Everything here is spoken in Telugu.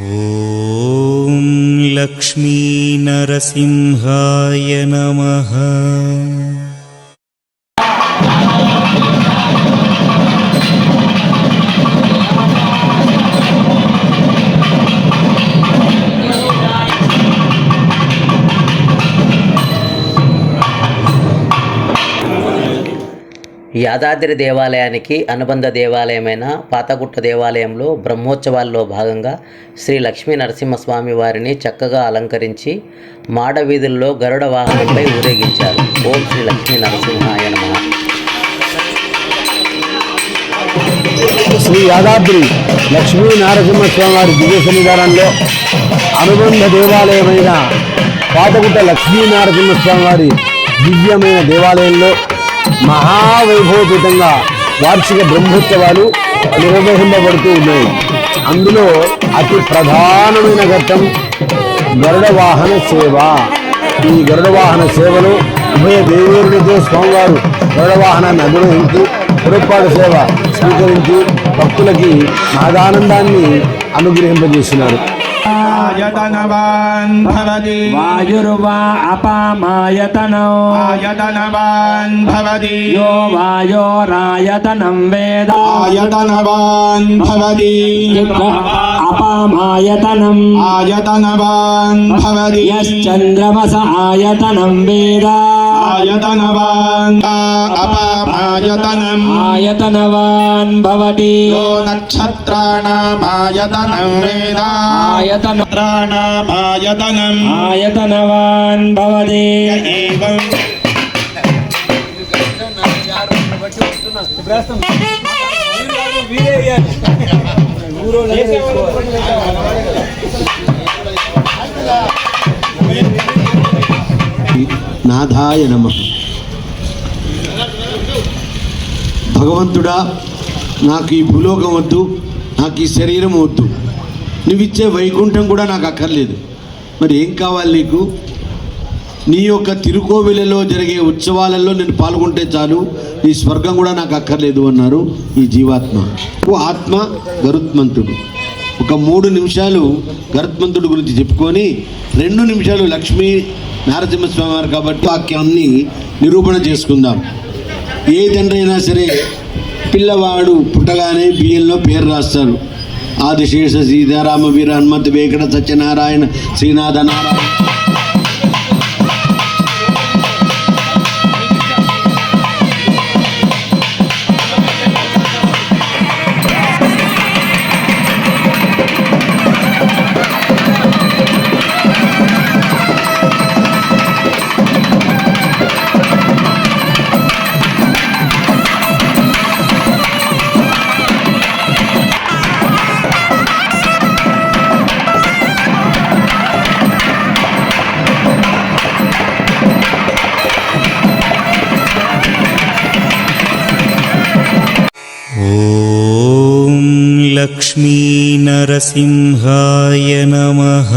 ॐ लक्ष्मीनरसिंहाय नमः యాదాద్రి దేవాలయానికి అనుబంధ దేవాలయమైన పాతగుట్ట దేవాలయంలో బ్రహ్మోత్సవాల్లో భాగంగా శ్రీ లక్ష్మీ నరసింహస్వామి వారిని చక్కగా అలంకరించి మాడ వీధుల్లో గరుడ వాహనంపై ఊరేగించారు. ఓం శ్రీ లక్ష్మీ నరసింహాయ నమ. శ్రీ యాదాద్రి లక్ష్మీ నరసింహస్వామి వారి దివ్య సన్నిధానంలో అనుబంధ దేవాలయమైన పాతగుట్ట లక్ష్మీ నరసింహస్వామి వారి దివ్యమైన దేవాలయంలో మహావైభవపీతంగా వార్షిక బ్రహ్మోత్సవాలు నిర్వహింపబడుతూ ఉన్నాయి. అందులో అతి ప్రధానమైన ఘట్టం గరుడ వాహన సేవ. ఈ గరుడ వాహన ఉభయ దేవేరునితో స్వామివారు గరుడ వాహనాన్ని అధిరోహించి పురపాటు సేవ స్వీకరించి భక్తులకి నాదానందాన్ని అనుగ్రహింపజేస్తున్నారు. आयतनवान् भवति वायुर्वा अपामायतनौ आयतनवान् भवति यो वायोरायतनं वेद आयतनवान् भवति अपामायतनम् आयतनवान् भवति यश्चन्द्रमस आयतनं वेद आयतनवान् अपामायतनम् आयतनवान् भवति यो नक्षत्राणामायतनं वेद आयतन नक्षत्राणामायतनम् आयतनवान् भवति एवं నాథాయ నమ. భగవంతుడా నాకు ఈ భూలోకం వద్దు నాకు ఈ శరీరం వద్దు. నువ్విచ్చే వైకుంఠం కూడా నాకు అక్కర్లేదు. మరి ఏం కావాలి నీకు? నీ యొక్క తిరుకోవిలలో జరిగే ఉత్సవాలలో నేను పాల్గొంటే చాలు. నీ స్వర్గం కూడా నాకు అక్కర్లేదు అన్నారు ఈ జీవాత్మ. ఓ ఆత్మ గరుత్మంతుడు. ఒక మూడు నిమిషాలు గరుత్మంతుడు గురించి చెప్పుకొని రెండు నిమిషాలు లక్ష్మీ నారసింహస్వామి వారు కాబట్టి వాక్యాన్ని నిరూపణ చేసుకుందాం. ఏ తండ్రి అయినా సరే పిల్లవాడు పుట్టగానే బియ్యంలో పేరు రాస్తారు ఆదిశేష సీతారామ వీర హనుమంత వేకట సత్యనారాయణ శ్రీనాథ నారాయణ लक्ष्मीनरसिंहाय नमः